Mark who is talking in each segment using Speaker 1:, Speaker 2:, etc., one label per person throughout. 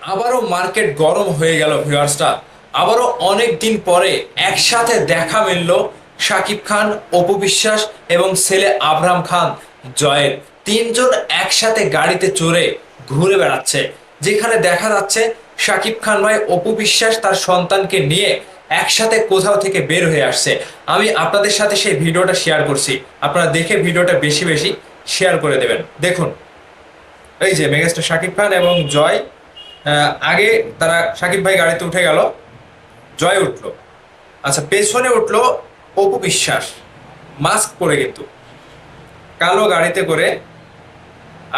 Speaker 1: আবারও মার্কেট গরম হয়ে গেল ভিউয়ার্সটা আবারও অনেক দিন পরে একসাথে দেখা মিলল শাকিব খান, অপু বিশ্বাস এবং ছেলে আবরাম খান, জয়ের। তিনজন একসাথে গাড়িতে চড়ে ঘুরে বেড়াচ্ছে, যেখানে দেখা যাচ্ছে শাকিব খান ভাই, অপু বিশ্বাস তার সন্তানকে নিয়ে একসাথে কোথাও থেকে বের হয়ে আসছে। আমি আপনাদের সাথে সেই ভিডিওটা শেয়ার করছি। আপনারা দেখে ভিডিওটা বেশি বেশি শেয়ার করে দেবেন। দেখুন। এই যে মেগাস্টার শাকিব খান এবং জয় আগে তারা শাকিব ভাই গাড়িতে উঠে গেল, জয় উঠল। আচ্ছা পেছনে উঠল অপু বিশ্বাস, মাস্ক পরে কিন্তু। কালো গাড়িতে করে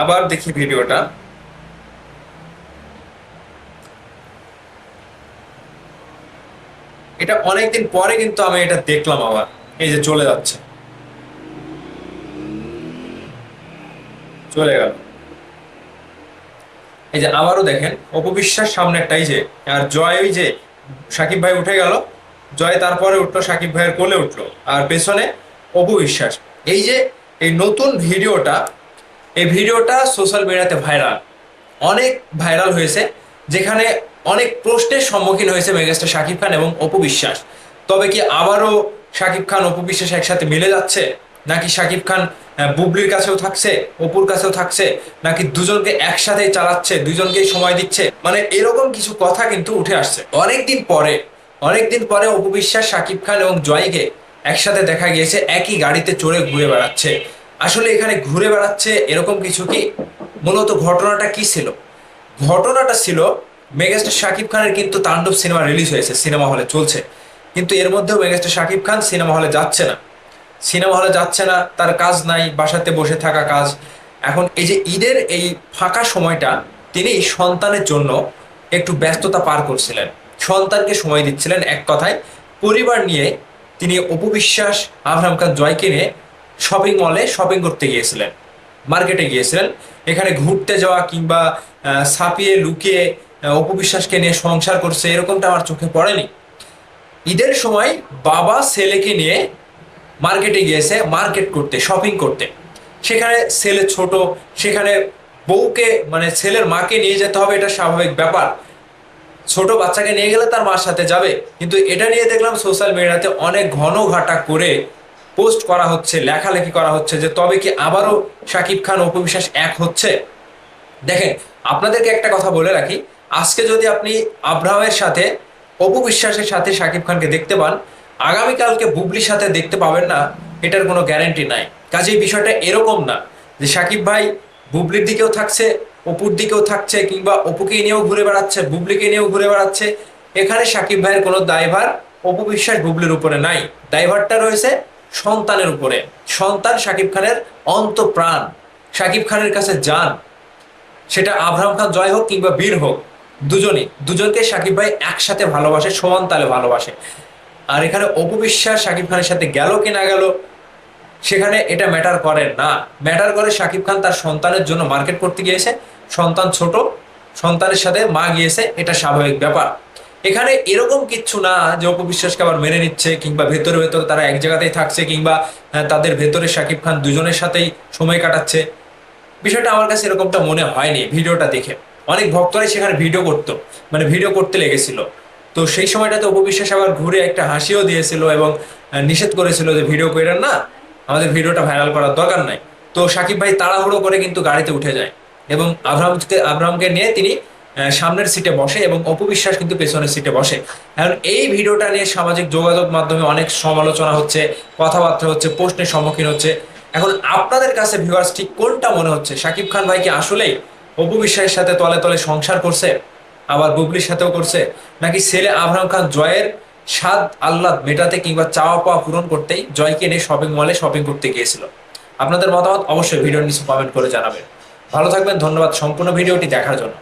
Speaker 1: আবার দেখি ভিডিওটা। এটা অনেকদিন পরে কিন্তু আমি এটা দেখলাম আবার, এই যে চলে যাচ্ছে। চলে গেল। এই যে আবারও দেখেন, অপবিশ্বাস সামনেরটাই যে, আর জয় ওই যে সাকিব ভাই উঠে গেল, জয় তারপরে উঠল, সাকিব ভাইয়ের কোলে উঠল, আর পেছনে অপবিশ্বাস। এই যে এই নতুন ভিডিওটা, এই ভিডিওটা সোশ্যাল মিডিয়াতে ভাইরাল। অনেক ভাইরাল হয়েছে, যেখানে অনেক প্রশ্নের সম্মুখীন হয়েছে মেগাস্টার শাকিব খান এবং অপবিশ্বাস। তবে কি আবারও শাকিব খান, অপবিশ্বাস একসাথে মিলে যাচ্ছে? নাকি শাকিব খান বুবলির কাছেও থাকছে, অপুর কাছেও থাকছে, নাকি দুজনকে একসাথে চালাচ্ছে, দুজনকেই সময় দিচ্ছে? মানে এরকম কিছু কথা কিন্তু উঠে আসছে। অনেকদিন পরে অনেকদিন পরে অপু বিশ্বাস শাকিব খান এবং জয়কে একসাথে দেখা গিয়েছে, একই গাড়িতে চড়ে ঘুরে বেড়াচ্ছে। আসলে এখানে ঘুরে বেড়াচ্ছে এরকম কিছু কি? মূলত ঘটনাটা কি ছিল? ঘটনাটা ছিল, মেগাস্টার শাকিব খানের কিন্তু তাণ্ডব সিনেমা রিলিজ হয়েছে, সিনেমা হলে চলছে। কিন্তু এর মধ্যেও মেগাস্টার শাকিব খান সিনেমা হলে যাচ্ছে না। সিনেমা হলে যাচ্ছে না, তার কাজ নাই, বাসাতে বসে থাকা কাজ। এখন এই যে ঈদের এই ফাঁকা সময়টা, তিনি সন্তানের জন্য একটু ব্যস্ততা পার করছিলেন। সন্তানকে সময় দিচ্ছিলেন এক কথায়। পরিবার নিয়ে তিনি অপবিশ্বাস আবরাম খান, জয়কে নিয়ে শপিং মলে শপিং করতে গিয়েছিলেন। মার্কেটে গিয়েছিলেন। এখানে ঘুরতে যাওয়া কিংবা ছাপিয়ে লুকিয়ে অপবিশ্বাসকে নিয়ে সংসার করছে, এরকমটা আমার চোখে পড়েনি। ঈদের সময় বাবা ছেলেকে নিয়ে মার্কেটে গিয়েছে, মার্কেট করতে শপিং করতে। সেখানে ছেলে ছোট, সেখানে বউকে মানে ছেলের মাকে নিয়ে যেতে হবে, এটা স্বাভাবিক ব্যাপার। ছোট বাচ্চাকে নিয়ে গেলে তার মার সাথে যাবে। কিন্তু এটা নিয়ে দেখলাম সোশ্যাল মিডিয়াতে অনেক ঘন ঘাটা করে পোস্ট করা হচ্ছে, লেখালেখি করা হচ্ছে যে তবে কি আবারও শাকিব খান অপবিশ্বাস এক হচ্ছে? দেখেন, আপনাদেরকে একটা কথা বলে রাখি। আজকে যদি আপনি আব্রাহামের সাথে অপু বিশ্বাসের সাথে শাকিব খানকে দেখতে পান আগামীকালকে বুবলির সাথে দেখতে পাবেন না, এটার কোনো গ্যারান্টি নাই। কাজেই বিষয়টা এরকম না যে শাকিব ভাই বুবলির দিকেও থাকছে, অপুর দিকেও থাকছে, কিংবা অপুকে নিয়েও ঘুরে বেড়াচ্ছে, বুবলিকে নিয়েও ঘুরে বেড়াচ্ছে। এখানে শাকিব ভাইয়ের কোনো দায়ভার অপু বিশ্বাস বুবলির উপরে নাই। দায়ভারটা রয়েছে সন্তানের উপরে। সন্তান শাকিব খানের অন্তপ্রাণ শাকিব খানের কাছে যান। সেটা আবরাম খান জয় হোক কিংবা বীর হোক, দুজনই। দুজনকে সাকিব ভাই একসাথে ভালোবাসে, সমান তালে ভালোবাসে। আর এখানে অপবিশ্বাস সাকিব খানের সাথে গেল কি না গেল, সেখানে এটা ম্যাটার করে না। ম্যাটার করে সাকিব খান তার সন্তানের জন্য মার্কেট করতে গিয়েছে। সন্তান ছোট, সন্তানের সাথে মা গিয়েছে, এটা স্বাভাবিক ব্যাপার। এখানে এরকম কিচ্ছু না যে অপবিশ্বাসকে আবার মেনে নিচ্ছে, কিংবা ভেতরে ভেতরে তারা এক জায়গাতেই থাকছে, কিংবা তাদের ভেতরে সাকিব খান দুজনের সাথেই সময় কাটাচ্ছে। বিষয়টা আমার কাছে এরকমটা মনে হয়নি ভিডিওটা দেখে। অনেক ভক্তরাই সেখানে ভিডিও করতো মানে ভিডিও করতে লেগেছিল। তো সেই সময়টাতে অপবিশ্বাস আবার ঘুরে একটা হাসিও দিয়েছিল এবং নিষেধ করেছিল যে ভিডিও করেন না, আমাদের ভিডিওটা ভাইরাল করার দরকার নাই। তো সাকিব ভাই তাড়াহুড়ো করে কিন্তু গাড়িতে উঠে যায় এবং আব্রাহামকে আব্রাহামকে নিয়ে তিনি সামনের সিটে বসে এবং অপবিশ্বাস কিন্তু পেছনের সিটে বসে। এখন এই ভিডিওটা নিয়ে সামাজিক যোগাযোগ মাধ্যমে অনেক সমালোচনা হচ্ছে, কথাবার্তা হচ্ছে, প্রশ্নের সম্মুখীন হচ্ছে। এখন আপনাদের কাছে ভিউয়ার্স ঠিক কোনটা মনে হচ্ছে? সাকিব খান ভাই কি আসলেই অপবিশ্বাসের সাথে তলে তলে সংসার করছে? আবার বুবলির সাথেও করছে? নাকি ছেলে আবরাম খান জয়ের স্বাদ আহ্লাদ মেটাতে কিংবা চাওয়া পাওয়া পূরণ করতেই জয়কে এনে শপিং মলে শপিং করতে গিয়েছিল? আপনাদের মতামত অবশ্যই ভিডিওর নিচে কমেন্ট করে জানাবেন। ভালো থাকবেন, ধন্যবাদ। সম্পূর্ণ ভিডিওটি দেখার জন্য।